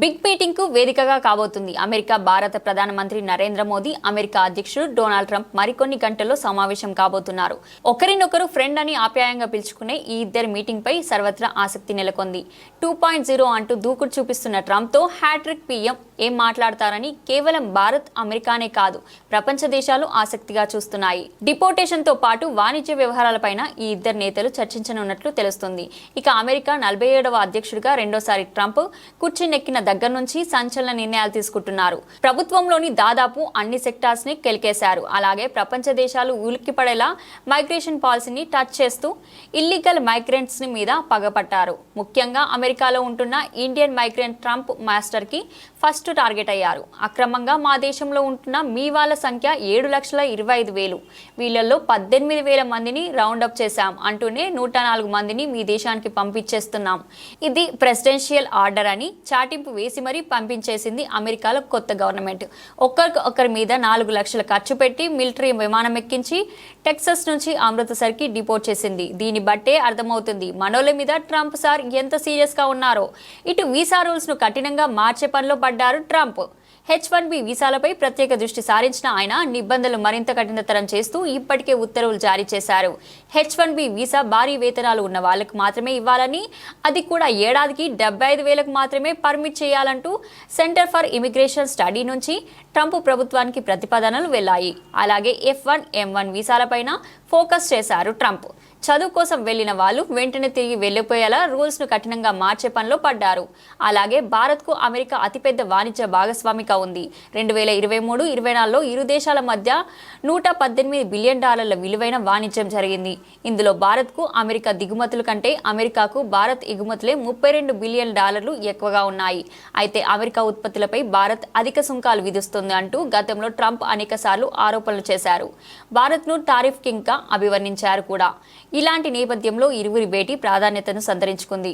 Big మీటింగ్కు వేదికగా కాబోతుంది. America భారత ప్రధానమంత్రి నరేంద్ర మోదీ అమెరికా అధ్యక్షుడు డొనాల్డ్ ట్రంప్ మరికొన్ని గంటల్లో సమావేశం కాబోతున్నారు. ఒకరినొకరు ఫ్రెండ్ అని ఆప్యాయంగా పిలుచుకునే ఈ ఇద్దరి మీటింగ్ పై సర్వత్రా ఆసక్తి నెలకొంది. టూ పాయింట్ జీరో అంటూ దూకుడు చూపిస్తున్న ట్రంప్తో హ్యాట్రిక్ పీఎం ఏం మాట్లాడతారని కేవలం భారత్ అమెరికానే కాదు ప్రపంచ దేశాలు ఆసక్తిగా చూస్తున్నాయి. డిపోటేషన్తో పాటు వాణిజ్య వ్యవహారాలపైన ఈ ఇద్దరు నేతలు చర్చించనున్నట్లు తెలుస్తుంది. ఇక అమెరికా నలభై ఏడవ అధ్యక్షుడిగా రెండోసారి ట్రంప్ కుర్చీ నెక్కిన దగ్గర నుంచి సంచలన నిర్ణయాలు తీసుకుంటున్నారు. ప్రభుత్వంలోని దాదాపు అన్ని సెక్టార్స్ని కెలికేశారు. అలాగే ప్రపంచ దేశాలు ఉలిక్కిపడేలా మైగ్రేషన్ పాలసీని టచ్ చేస్తూ ఇల్లీగల్ మైగ్రెంట్స్ మీద పగపట్టారు. ముఖ్యంగా అమెరికాలో ఉంటున్న ఇండియన్ మైగ్రెంట్ ట్రంప్ మాస్టర్కి ఫస్ట్ టార్గెట్ అయ్యారు. అక్రమంగా మా దేశంలో ఉంటున్న మీ వాళ్ళ సంఖ్య ఏడు లక్షల ఇరవై ఐదు వేలు. వీళ్ళల్లో పద్దెనిమిది వేల మందిని రౌండప్ చేశాం. అంటూనే నూట నాలుగు మందిని మీ దేశానికి పంపించేస్తున్నాం. ఇది ప్రెసిడెన్షియల్ ఆర్డర్ అని చాటింపు వేసి మరీ పంపించేసింది అమెరికాలో కొత్త గవర్నమెంట్. ఒక్కరికి ఒకరి మీద నాలుగు లక్షల ఖర్చు పెట్టి మిలిటరీ విమానం ఎక్కించి టెక్సస్ నుంచి అమృతసర్కి డిపోర్ట్ చేసింది. దీన్ని బట్టే అర్థమవుతుంది మనోళ్ళ మీద ట్రంప్ సార్ ఎంత సీరియస్గా ఉన్నారో. ఇటు వీసా రూల్స్ను కఠినంగా మార్చే పనిలో పడ్డారు ట్రంప్. హెచ్ వన్ బి వీసాలపై ప్రత్యేక దృష్టి సారించిన ఆయన నిబంధనలు మరింత కఠినతరం చేస్తూ ఇప్పటికే ఉత్తర్వులు జారీ చేశారు. హెచ్ వన్ బి వీసా భారీ వేతనాలు ఉన్న వాళ్ళకు మాత్రమే ఇవ్వాలని అది కూడా ఏడాదికి డెబ్బై ఐదు వేలకు మాత్రమే పర్మిట్ చేయాలంటూ సెంటర్ ఫర్ ఇమిగ్రేషన్ స్టడీ నుంచి ట్రంప్ ప్రభుత్వానికి ప్రతిపాదనలు వెళ్ళాయి. అలాగే ఎఫ్ వన్ ఎం వన్ వీసాలపైన ఫోకస్ చేశారు ట్రంప్. చదువు కోసం వెళ్ళిన వాళ్ళు వెంటనే తిరిగి వెళ్ళిపోయేలా రూల్స్ను కఠినంగా మార్చే పనిలో పడ్డారు. అలాగే భారత్కు అమెరికా అతిపెద్ద వాణిజ్య భాగస్వామిక ఉంది. రెండు వేల ఇరవై మూడు ఇరవై నాలుగులో ఇరు దేశాల మధ్య నూట పద్దెనిమిది బిలియన్ డాలర్ల విలువైన వాణిజ్యం జరిగింది. ఇందులో భారత్కు అమెరికా దిగుమతుల కంటే అమెరికాకు భారత్ ఎగుమతులే ముప్పై రెండు బిలియన్ డాలర్లు ఎక్కువగా ఉన్నాయి. అయితే అమెరికా ఉత్పత్తులపై భారత్ అధిక సుంకాలు విధిస్తుంది అంటూ గతంలో ట్రంప్ అనేక ఆరోపణలు చేశారు. భారత్ను టారిఫ్ కింగ్గా అభివర్ణించారు కూడా. ఇలాంటి నేపథ్యంలో ఇరువురి భేటీ ప్రాధాన్యతను సంతరించుకుంది.